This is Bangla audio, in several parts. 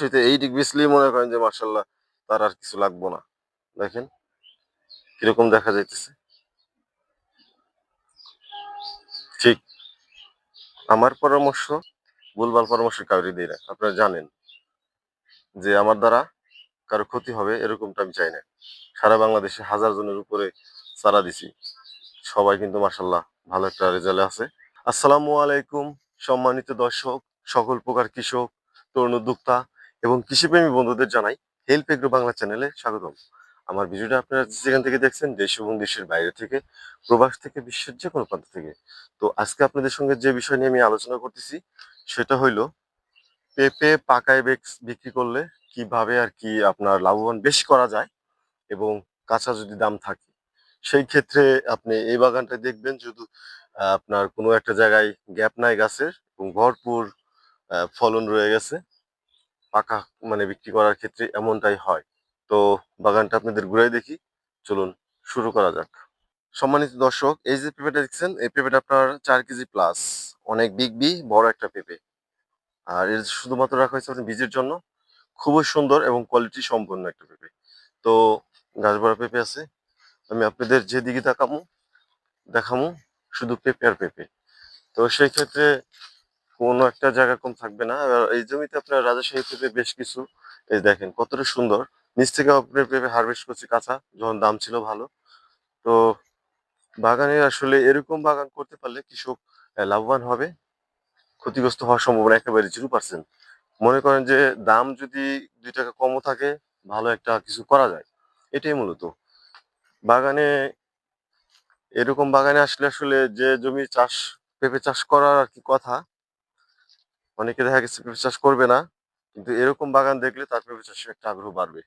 সেটা এই দিক বেসলেই মনে করেন যে মার্শাল্লাহ তার আর কিছু লাগবো না। দেখেন কীরকম দেখা যাইতেছে। ঠিক। আমার পরামর্শ, ভুলভাল পরামর্শ কাউরি দিই না। আপনারা জানেন যে আমার দ্বারা কারও ক্ষতি হবে এরকমটা আমি চাই না। সারা বাংলাদেশে হাজার জনের উপরে চারা দিছি। সবাই কিন্তু মার্শাল্লাহ ভালো একটা রেজাল্ট আছে। আসসালামু আলাইকুম, সম্মানিত দর্শক, সকল প্রকার কৃষক, তরুণ উদ্যোক্তা এবং কৃষিপ্রেমী বন্ধুদের জানাই হেল্প এগ্রো বাংলা চ্যানেলে স্বাগতম। আমার ভিডিওটা আপনারা যেখান থেকে দেখছেন, দেশ এবং দেশের বাইরে থেকে, প্রবাস থেকে, বিশ্বের যে কোনো প্রান্ত থেকে। তো আজকে আপনাদের সঙ্গে যে বিষয় নিয়ে আমি আলোচনা করতেছি, সেটা হইল পেঁপে পাকায় বেক- বিক্রি করলে কীভাবে আর কি আপনার লাভবান বেশি করা যায় এবং কাঁচা যদি দাম থাকে, সেই ক্ষেত্রে আপনি এই বাগানটা দেখবেন যদি আপনার কোনো একটা জায়গায় গ্যাপ নাই গাছের এবং ভরপুর ফলন রয়ে গেছে। পাকা মানে বিক্রি করার ক্ষেত্রে এমনটাই হয়। তো বাগানটা আপনাদের ঘুরে দেখি। চলুন শুরু করা যাক। সম্মানিত দর্শক, এই যে পেঁপেটা দেখছেন, এই পেঁপেটা আপনার চার কেজি প্লাস অনেক বিগ বি বড় একটা পেঁপে। আর এর শুধুমাত্র রাখা হয়েছে আপনার বীজের জন্য। খুবই সুন্দর এবং কোয়ালিটি সম্পন্ন একটা পেঁপে। তো গাছ ভরা পেঁপে আছে। আমি আপনাদের যেদিকে তাকামু, দেখামু শুধু পেঁপে আর পেঁপে। তো সেই ক্ষেত্রে কোনো একটা জায়গা কম থাকবে না। এই জমিতে আপনার রাজশাহী পেঁপে বেশ কিছু, এই দেখেন কতটা সুন্দর। নিচ থেকে আপনার পেঁপে হারভেস্ট করছি কাঁচা, যখন দাম ছিল ভালো। তো বাগানে আসলে এরকম বাগান করতে পারলে কৃষক লাভবান হবে। ক্ষতিগ্রস্ত হওয়ার সম্ভাবনা একেবারে জিরো পার্সেন্ট মনে করেন যে দাম যদি দুই টাকা কমও থাকে, ভালো একটা কিছু করা যায়। এটাই মূলত। বাগানে, এরকম বাগানে আসলে আসলে যে জমি চাষ, পেঁপে চাষ করার আর কি কথা অনেকে দেখা গেছে পেঁপে চাষ করবে না, কিন্তু এরকম বাগান দেখলে তার পেঁপে চাষে একটা আগ্রহ বাড়বে।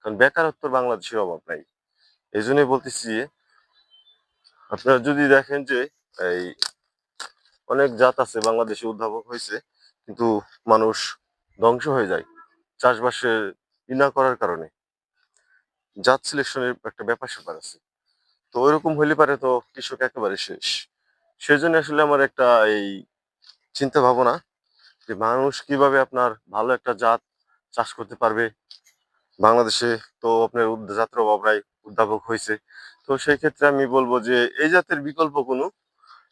কারণ বেকারত্ব বাংলাদেশের অভাব নাই। এই জন্যই বলতেছি যে, আপনারা যদি দেখেন যে, এই অনেক জাত আছে, বাংলাদেশে উদ্ভাবক হয়েছে, কিন্তু মানুষ ধ্বংস হয়ে যায় চাষবাসের ই না করার কারণে। জাত সিলেকশনের একটা ব্যাপার স্যাপার আছে। তো ওইরকম হইলে পারে তো কৃষক একেবারে শেষ। সেজন্য আসলে আমার একটা এই চিন্তা ভাবনা যে মানুষ কীভাবে আপনার ভালো একটা জাত চাষ করতে পারবে। বাংলাদেশে তো আপনার জাতের অভাব নাই উদ্ভাবক হয়েছে। তো সেই ক্ষেত্রে আমি বলব যে এই জাতের বিকল্প কোনো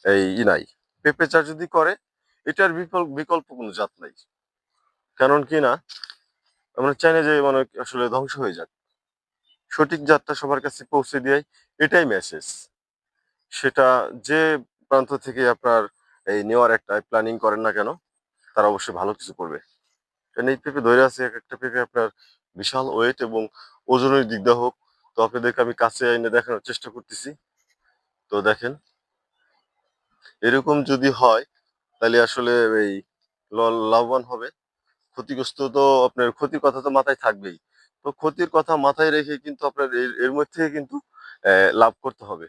এই ই নাই। পেঁপে চাষ যদি করে, এটার বিকল্প বিকল্প কোনো জাত নাই। কারণ কি না, আমরা চাই না যে মানে আসলে ধ্বংস হয়ে যাক। সঠিক জাতটা সবার কাছে পৌঁছে দেয় এটাই মেসেজ সেটা যে প্রান্ত থেকে আপনার এই নেওয়ার একটা প্ল্যানিং করেন না কেন তারা অবশ্যই ভালো কিছু করবে। কারণ এই পেঁপে ধরে আছে এক একটা পেঁপে আপনার বিশাল ওয়েট এবং ওজনের দিক দিয়ে হোক। তো আপনাদেরকে আমি কাছে এনে দেখানোর চেষ্টা করতেছি। তো দেখেন, এরকম যদি হয়, তাহলে আসলে এই লাভবান হবে। ক্ষতিগ্রস্ত তো আপনার ক্ষতির কথা তো মাথায় থাকবেই। তো ক্ষতির কথা মাথায় রেখে কিন্তু আপনার এর মধ্যে কিন্তু লাভ করতে হবে।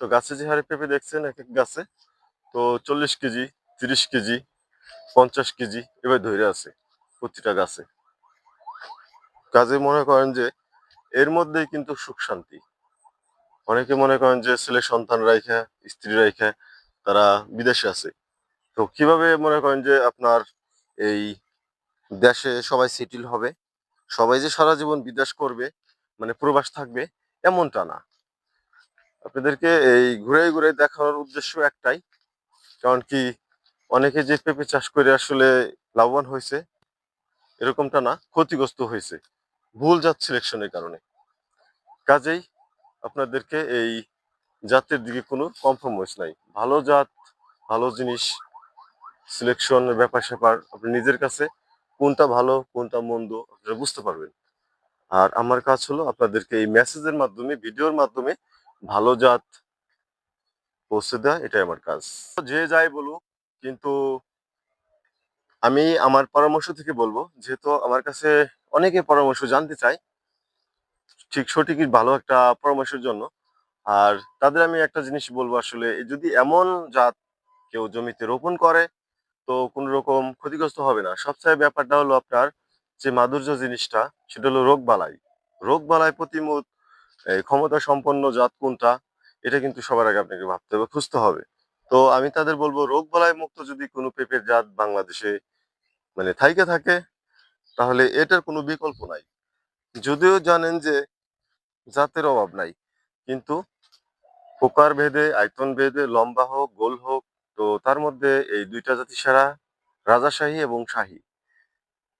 তো গাছে যে হারে পেঁপে দেখছেন এক এক গাছে। তো চল্লিশ কেজি, তিরিশ কেজি পঞ্চাশ কেজি এবার ধরে আছে প্রতিটা গাছে। কাজে মনে করেন যে এর মধ্যেই কিন্তু সুখ শান্তি। অনেকে মনে করেন যে ছেলে সন্তান রাইখা, স্ত্রী রাইখা, তারা বিদেশে আছে। তো কীভাবে মনে করেন যে আপনার এই দেশে সবাই সেটেল হবে? সবাই যে সারা জীবন বিদেশ করবে মানে প্রবাস থাকবে, এমনটা না। আপনাদেরকে এই ঘুরে ঘুরে দেখানোর উদ্দেশ্য একটাই, কারণ কি অনেকে যে পেঁপে চাষ করে আসলে লাভবান হয়েছে, এরকমটা না, ক্ষতিগ্রস্ত হয়েছে। ভুল জাত সিলেকশনের কারণে। কাজেই আপনাদেরকে এই জাতের দিকে কোনো কম্প্রোমাইজ নাই। ভালো জাত, ভালো জিনিস সিলেকশন ব্যাপার স্যাপার আপনি নিজের কাছে কোনটা ভালো, কোনটা মন্দ আপনারা বুঝতে পারবেন। আর আমার কাজ হলো আপনাদেরকে এই মেসেজের মাধ্যমে ভিডিওর মাধ্যমে ভালো জাত পৌঁছে দেওয়া, এটাই আমার কাজ। যে যাই বলুক কিন্তু আমি আমার পরামর্শ থেকে বলব, যেহেতু আমার কাছে অনেকে পরামর্শ জানতে চায়, ঠিক সঠিকই ভালো একটা পরামর্শের জন্য। আর তাদের আমি একটা জিনিস বলব আসলে যদি এমন জাত কেউ জমিতে রোপণ করে, তো কোন রকম ক্ষতিগ্রস্ত হবে না। সবচেয়ে ব্যাপারটা হলো আপনার যে মাধুর্য জিনিসটা, সেটা হলো রোগ বালাই। রোগ বালাই প্রতিমোধ ক্ষমতা সম্পন্ন জাত কোনটা, এটা কিন্তু সবার আগে আপনাকে ভাবতে হবে, খুঁজতে হবে। তো আমি তাদের বলব, রোগ বালাই মুক্ত যদি কোনো পেঁপের জাত বাংলাদেশে মানে থাইকে থাকে, তাহলে এটার কোনো বিকল্প নাই। যদিও জানেন যে জাতের অভাব নাই, কিন্তু পোকার ভেদে, আয়তন ভেদে, লম্বা হোক, গোল হোক, তো তার মধ্যে এই দুইটা জাতি সেরা, রাজাশাহী এবং শাহী।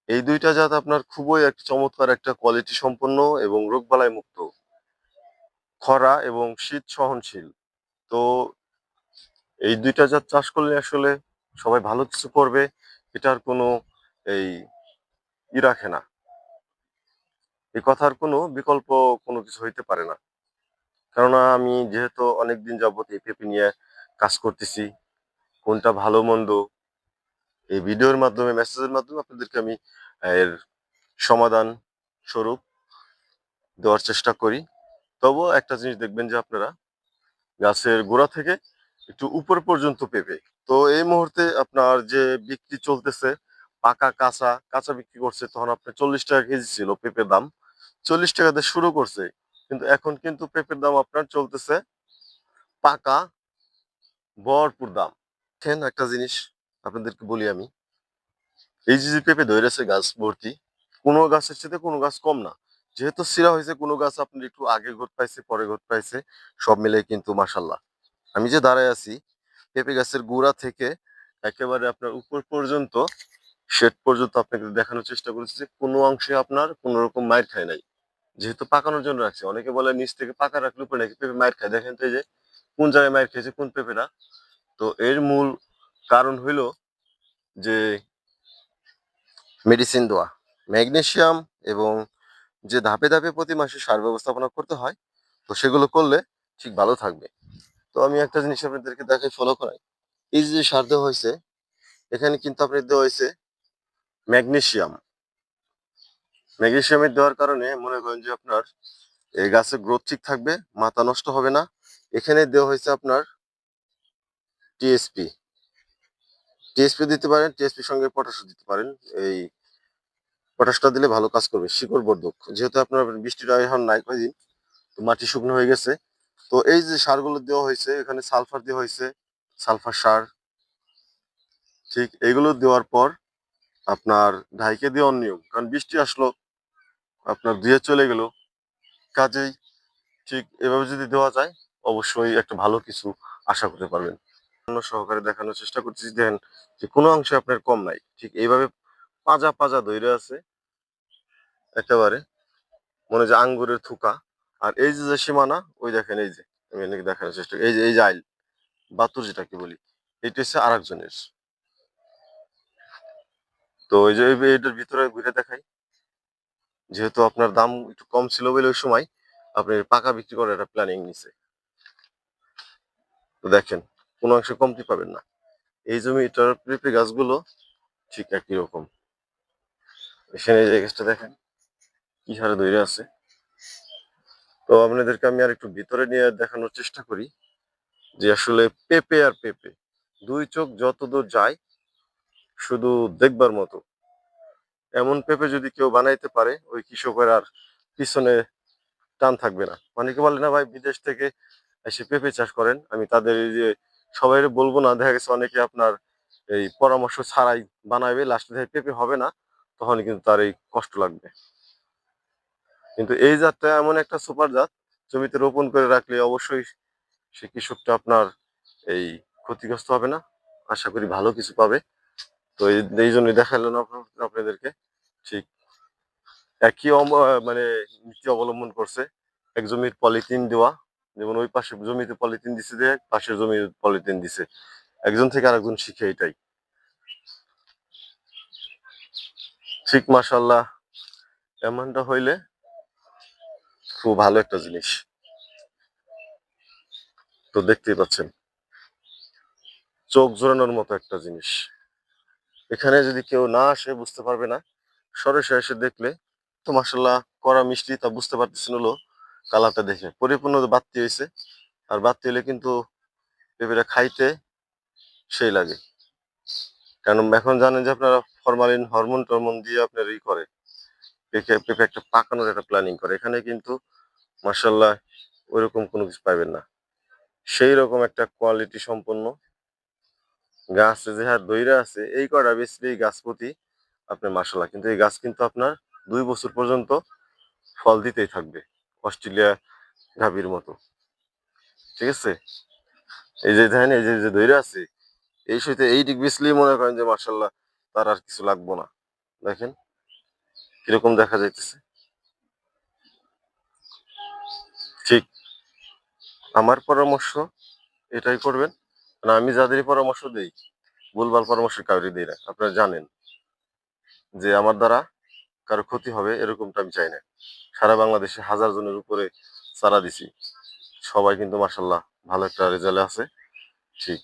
এই দুইটা জাত আপনার খুবই একটা চমৎকার একটা কোয়ালিটি সম্পন্ন এবং রোগবালাই মুক্ত, খরা এবং শীত সহনশীল। তো এই দুইটা জাত চাষ করলে আসলে সবাই ভালো কিছু করবে, এটার কোনো এই ই রাখে না। এই কথার কোনো বিকল্প কোনো কিছু হইতে পারে না। কেননা আমি যেহেতু অনেকদিন যাবত এই পেঁপে নিয়ে কাজ করতেছি, কোনটা ভালো মন্দ, এই ভিডিওর মাধ্যমে, মেসেজের মাধ্যমে আপনাদেরকে আমি এর সমাধান স্বরূপ দেওয়ার চেষ্টা করি। তবুও একটা জিনিস দেখবেন যে আপনারা গাছের গোড়া থেকে একটু উপর পর্যন্ত পেঁপে তো এই মুহূর্তে আপনার যে বিক্রি চলতেছে, পাকা কাঁচা কাঁচা বিক্রি করছে, তখন আপনার চল্লিশ টাকা কেজি ছিল পেঁপের দাম। চল্লিশ টাকা দিয়ে শুরু করছে, কিন্তু এখন কিন্তু পেঁপের দাম আপনার চলতেছে পাকা, ভরপুর দাম। দেখেন একটা জিনিস আপনাদেরকে বলি আমি। এই যে যে পেঁপে ধরেছে গাছ ভর্তি, কোনো গাছের সাথে কোনো গাছ কম না। যেহেতু সিরা হয়েছে, কোনো গাছ আপনার একটু আগে ঘট পাইছে পরে ঘট পাইছে সব মিলে কিন্তু মাসাল্লাহ আমি যে দাঁড়ায় আছি, পেঁপে গাছের গোড়া থেকে একেবারে আপনার উপর পর্যন্ত, শেড পর্যন্ত আপনাকে দেখানোর চেষ্টা করেছি যে কোনো অংশে আপনার কোনো রকম মায়ের খায় নাই। যেহেতু পাকানোর জন্য রাখছে। অনেকে বলে নিচ থেকে পাকা রাখলে উপরে নাকি পেঁপে মায়ের খায়। দেখেন তো যে কোন জায়গায় মায়ের খেয়েছে, কোন পেঁপেটা? তো এর মূল কারণ হইল যে মেডিসিন দেওয়া। ম্যাগনেশিয়াম এবং যে ধাপে ধাপে প্রতি মাসে সার ব্যবস্থাপনা করতে হয়, তো সেগুলো করলে ঠিক ভালো থাকবে। তো আমি একটা জিনিস আপনাদেরকে দেখাই ফলো করাই। এই যে সার দেওয়া হয়েছে, এখানে কিন্তু আপনার দেওয়া হয়েছে ম্যাগনেসিয়াম ম্যাগনেসিয়ামের দেওয়ার কারণে মনে করেন যে আপনার এই গাছের গ্রোথ ঠিক থাকবে, মাথা নষ্ট হবে না। এখানে দেওয়া হয়েছে আপনার টিএসপি টিএসপি দিতে পারেন টিএসপির সঙ্গে পটাশও দিতে পারেন। এই পটাশটা দিলে ভালো কাজ করবে, শিকড় বর্ধক। যেহেতু আপনার বৃষ্টিটা এখন নাই কয়দিন তো মাটি শুকনো হয়ে গেছে। তো এই যে সারগুলো দেওয়া হয়েছে, এখানে সালফার দেওয়া হয়েছে, সালফার সার। ঠিক এগুলো দেওয়ার পর আপনার ঢাইকে দেওয়ার নিয়ম, কারণ বৃষ্টি আসলো, আপনার ধুয়ে চলে গেল। কাজেই ঠিক এভাবে যদি দেওয়া যায়, অবশ্যই একটা ভালো কিছু আশা করতে পারবেন। অন্য সহকারে দেখানোর চেষ্টা করতেছি দেখেন যে কোনো অংশে আপনার কম নাই। ঠিক এইভাবে পাজা পাজা ধৈর্য আছে, একেবারে। মনে যে আঙ্গুরের থুকা। আর এই যে যে সীমানা, ওই দেখেন এই যে, আমি এনেকে দেখানোর চেষ্টা এই যে এই যে আইল, বাতুর যেটাকে বলি, এটা হচ্ছে আর একজনের তো এই যে এটার ভিতরে ঘুরে দেখাই। যেহেতু আপনার দাম একটু কম ছিল বলে ওই সময়, আপনি পাকা বিক্রি করার একটা প্ল্যানিং নিছে। তো দেখেন, কোনো অংশে কমতি পাবেন না। এই জমিটার পেঁপে গাছগুলো ঠিক একই রকম। এখানে এই গাছটা দেখেন, কি হারে ধরে আছে। তো আপনাদেরকে আমি আর একটু ভিতরে নিয়ে দেখানোর চেষ্টা করি যে আসলে পেঁপে আর পেঁপে, দুই চোখ যত দূর যায় শুধু দেখবার মতো। এমন পেঁপে যদি কেউ বানাইতে পারে, ওই কৃষকের আর পিছনে টান থাকবে না। অনেকে বলে, না ভাই, বিদেশ থেকে এসে পেঁপে চাষ করেন। আমি তাদের এই যে সবাই বলব না, দেখা গেছে অনেকে আপনার এই পরামর্শ ছাড়াই বানাবে লাস্টে দেখে পেঁপে হবে না, তখন কিন্তু তার এই কষ্ট লাগবে। কিন্তু এই জাতটা এমন একটা সুপার জাত, জমিতে রোপণ করে রাখলে অবশ্যই সে কৃষকটা আপনার এই ক্ষতিগ্রস্ত হবে না। আশা করি ভালো কিছু পাবে। তো এই জন্যই দেখালাম আপনার- আপনাদেরকে। ঠিক একই মানে নীতি অবলম্বন করছে। এক জমির পলিথিন দেওয়া, যেমন ওই পাশে জমিতে পলিথিন দিছে দিয়ে পাশের জমির পলিথিন দিছে। একজন থেকে আরেকজন শিখে এটাই। ঠিক মাসাল্লাহ এমনটা হইলে খুব ভালো একটা জিনিস। তো দেখতেই পাচ্ছেন। চোখ জোরানোর মতো একটা জিনিস। এখানে যদি কেউ না আসে বুঝতে পারবে না, সরাসরি এসে দেখলে তো মাসাল্লাহ কড়া মিষ্টি তা বুঝতে পারতেছেন হলো কালারটা দেখে। পরিপূর্ণ বাত্তি হয়েছে আর বাত্তি হলে কিন্তু পেঁপেটা খাইতে সেই লাগে। কারণ এখন জানেন যে আপনারা ফরমালিন হরমোন টরমোন দিয়ে আপনার ই করে। পেঁপে পেঁপে একটা পাকানোর একটা প্ল্যানিং করে। এখানে কিন্তু মার্শাল্লাহ ওইরকম কোনো কিছু পাইবেন না। সেই রকম একটা কোয়ালিটি সম্পন্ন গাছ যে হার দইরা আছে, এই কটা গাছ প্রতি আপনার মাসাল্লাহ কিন্তু এই গাছ কিন্তু আপনার দুই বছর পর্যন্ত ফল দিতেই থাকবে, অস্ট্রেলিয়া গাভীর মতো। ঠিক আছে? এই যে দেখেন, এই যে ধৈর্য আছে, এই সইতে এই বেসলেই মনে করেন যে মার্শাল্লাহ তার আর কিছু লাগবো না। দেখেন? কীরকম দেখা যাইতেছে। ঠিক। আমার পরামর্শ এটাই করবেন। মানে আমি যাদেরই পরামর্শ দেই, ভুলভাল পরামর্শ কাউরি দিই না। আপনারা জানেন যে আমার দ্বারা কারও ক্ষতি হবে এরকমটা আমি চাই না। সারা বাংলাদেশে হাজার জনের উপরে চারা দিছি। সবাই কিন্তু মার্শাল্লাহ ভালো একটা রেজাল্ট আছে। ঠিক।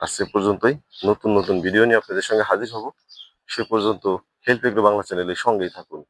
আর সে পর্যন্তই। নতুন নতুন ভিডিও নিয়ে আপনাদের সঙ্গে হাজির হব। সে পর্যন্ত হেল্প এগ্রো বাংলা চ্যানেলের সঙ্গেই থাকুন।